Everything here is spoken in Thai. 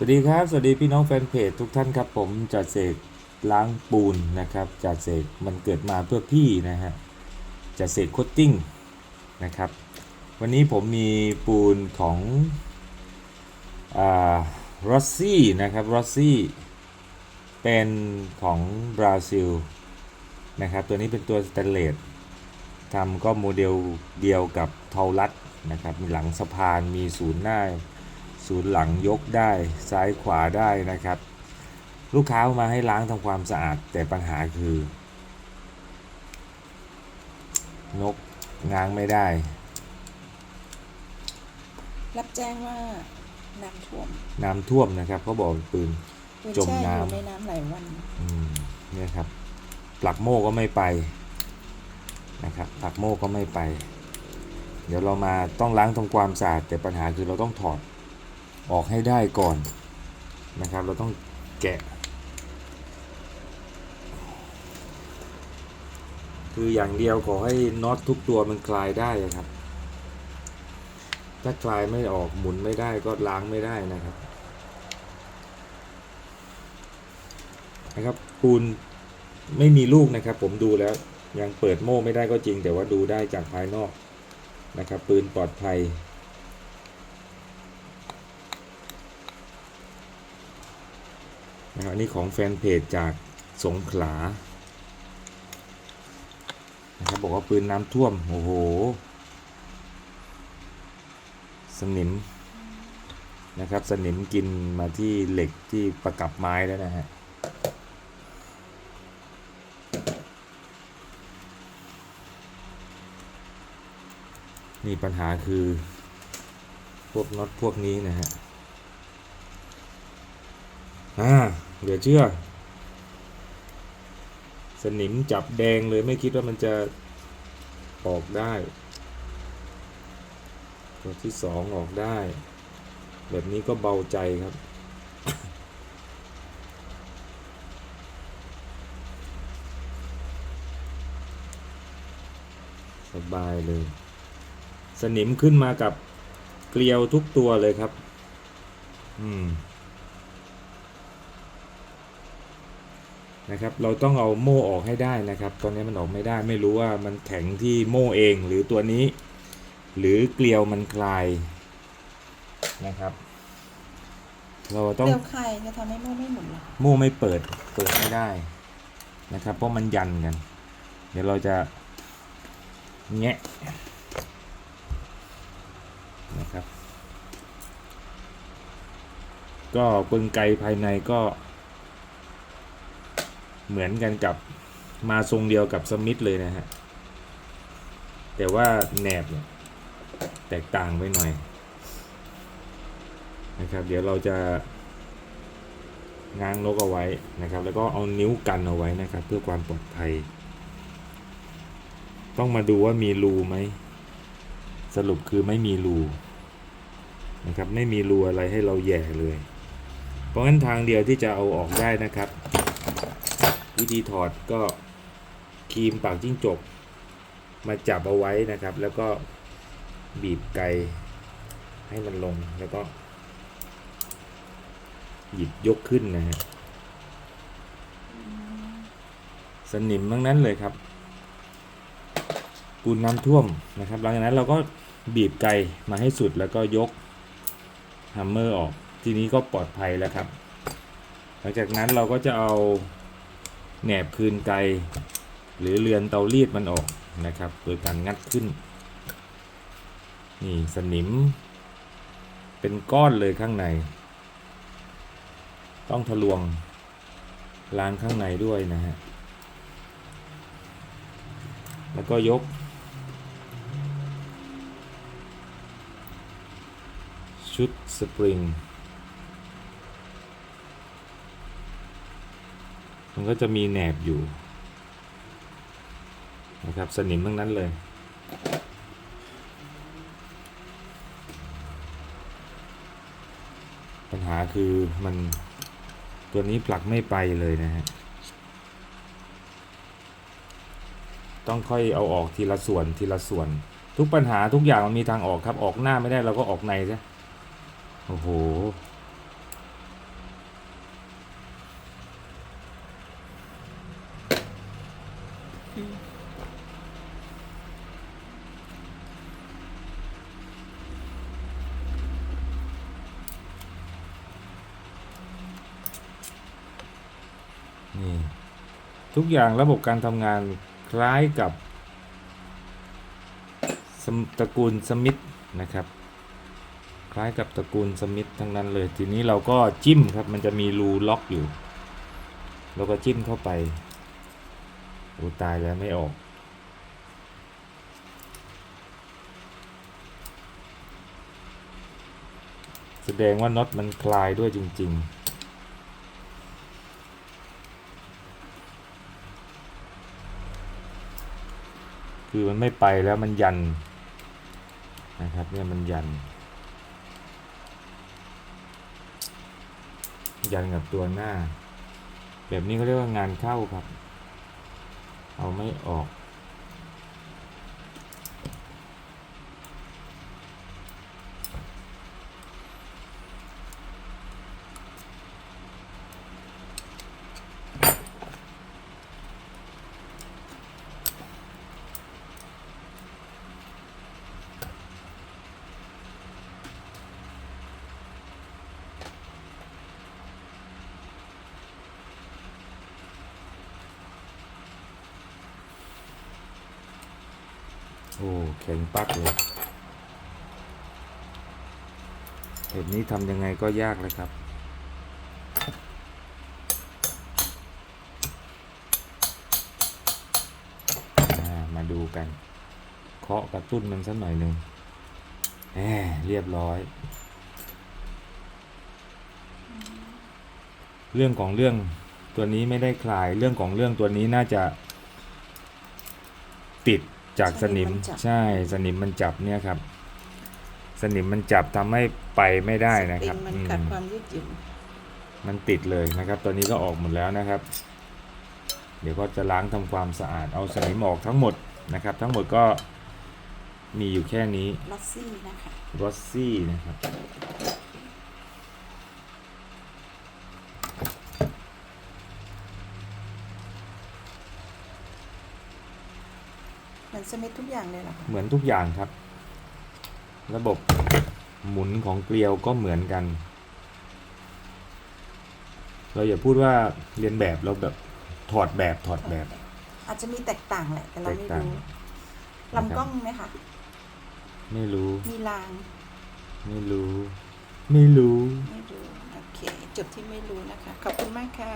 สวัสดีครับ สวัสดีพี่น้องแฟนเพจทุกท่านครับผมจัดเสกล้างปูนนะครับจัดเสกมันเกิดมาเพื่อพี่นะฮะจัดเสกโคตติ้งนะครับวันนี้ผมมีปูนของอ่ารอสซี่นะครับรอสซี่เป็นของบราซิลนะครับตัวนี้เป็นตัวสแตนเลสทำก็โมเดลเดียวกับเทาลัดนะครับมีหลังสะพานมีศูนย์หน้า ศูนย์หลังยกได้ซ้ายขวาได้นะครับ ลูกค้าเอามาให้ล้างทำความสะอาดแต่ปัญหาคือ นกง้างไม่ได้ รับแจ้งว่าน้ำท่วม น้ำท่วมนะครับเขาบอกปืนปืนจมแช่น้ำอยู่ในน้ำหลายวันอืมเนี่ยครับปลักโม่ก็ไม่ไปนะครับปลักโม่ก็ไม่ไป เดี๋ยวเรามาต้องล้างทำความสะอาดแต่ปัญหาคือเราต้องถอด ออกให้ได้ก่อนนะครับ เราต้องแกะ คืออย่างเดียวขอให้น็อตทุกตัวมันคลายได้ครับ ถ้าคลายไม่ออกหมุนไม่ได้ก็ล้างไม่ได้นะครับนะครับปูนไม่มีลูกนะครับ ผมดูแล้วยังเปิดโม่ไม่ได้ก็จริง แต่ว่าดูได้จากภายนอกนะครับ ปืนปลอดภัย นะครับอันนี้ของแฟนเพจจากสงขลานะครับบอกว่าปืนน้ำท่วม โอ้โห สนิมนะครับ สนิมกินมาที่เหล็กที่ประกับไม้แล้วนะฮะนี่ปัญหาคือ พวกน็อตพวกนี้นะฮะ อ่า เหลือเชื่อ สนิมจับแดงเลยไม่คิดว่ามันจะออกได้ ตัวที่สองออกได้ แบบนี้ก็เบาใจครับ สบายเลย สนิมขึ้นมากับเกลียวทุกตัวเลยครับ อืม นะครับ เราต้องเอาโม่ออกให้ได้นะครับ ตอนนี้มันออกไม่ได้ ไม่รู้ว่ามันแข็งที่โม่เองหรือตัวนี้ หรือเกลียวมันคลายนะครับ เราต้องเปลวไข่จะทำให้โม่ไม่หมุนเหรอโม่ไม่เปิด เปิดไม่ได้นะครับ เพราะมันยันกัน เดี๋ยวเราจะแงะนะครับ ก็กลไกภายในก็ เหมือนกันกับมาทรงเดียวกับสมิธเลยนะฮะ แต่ว่าแหนบเนี่ยแตกต่างไปหน่อยนะครับ เดี๋ยวเราจะง้างนกเอาไว้นะครับ แล้วก็เอานิ้วกันเอาไว้นะครับ เพื่อความปลอดภัย ต้องมาดูว่ามีรูไหม สรุปคือไม่มีรูนะครับ ไม่มีรูอะไรให้เราแย่เลย เพราะงั้นทางเดียวที่จะเอาออกได้นะครับ วิธีถอดก็ครีมปากจิ้งจก มาจับเอาไว้นะครับ แล้วก็บีบไกให้มันลงแล้วก็ หยิบยกขึ้นนะฮะสนิมทั้งนั้นเลยครับปูนน้ำท่วมนะครับ หลังจากนั้นเราก็บีบไกมาให้สุดแล้วก็ยกฮัมเมอร์ออก ทีนี้ก็ปลอดภัยแล้วครับ หลังจากนั้นเราก็จะเอา แหนบคืนไกหรือเรือนเตารีดมันออกนะครับ โดยการงัดขึ้น นี่สนิม เป็นก้อนเลยข้างใน ต้องทะลวงล้างข้างในด้วยนะฮะ แล้วก็ยก ชุดสปริง มันก็จะมีแหนบอยู่นะครับสนิมทั้งนั้นเลย ปัญหาคือมันตัวนี้ผลักไม่ไปเลยนะฮะต้องค่อยเอาออกทีละส่วนทีละส่วน ทุกปัญหาทุกอย่างมันมีทางออกครับออกหน้าไม่ได้เราก็ออกในซะโอ้โห นี่ทุกอย่างระบบการทำงานคล้ายกับตระกูลสมิธนะครับ คล้ายกับตระกูลสมิธทั้งนั้นเลย ทีนี้เราก็จิ้มครับ มันจะมีรูล็อกอยู่ เราก็จิ้มเข้าไป อ้ตายแล้วไม่ออก แสดงว่าน็อตมันคลายด้วยจริง ๆคือมันไม่ไปแล้วมันยันนะครับเนี่ยมันยัน ยันกับตัวหน้า แบบนี้เขาเรียกว่างานเข้าครับ เอาไม่ออก โอ้แข็งปักเลยแบบนี้ทำยังไงก็ยากเลยครับามาดูกัน เคาะกระตุ้นมันสักหน่อยหนึ่งแหมเรียบร้อย เรื่องของเรื่องตัวนี้ไม่ได้คลาย เรื่องของเรื่องตัวนี้น่าจะติด จากสนิมสนิมมันจับใช่สนิมมันจับเนี่ยครับ สนิมมันจับทำให้ไปไม่ได้นะคติรับงมันอืมขาดความยืดหยุ่นมันติดเลยนะครับ ตัวนี้ก็ออกหมดแล้วนะครับ เดี๋ยวก็จะล้างทำความสะอาดเอาสนิมออกทั้งหมดนะครับ ทั้งหมดก็มีอยู่แค่นี้ลอสซี่นะคะรอสซี่นะครับ เหมือนสมิธทุกอย่างเลยเหรอคะเหมือนทุกอย่างครับ ระบบหมุนของเกลียวก็เหมือนกัน เราอย่าพูดว่าเรียนแบบเราแบบถอดแบบถอดแบบอาจจะมีแตกต่างแหละแต่เราไม่แตกต่าง รู้ลำกล้องไหมคะไม่รู้ มีรางไม่รู้ ไม่รู้ ไม่รู้โอเคจบที่ไม่รู้นะคะ ขอบคุณมากค่ะ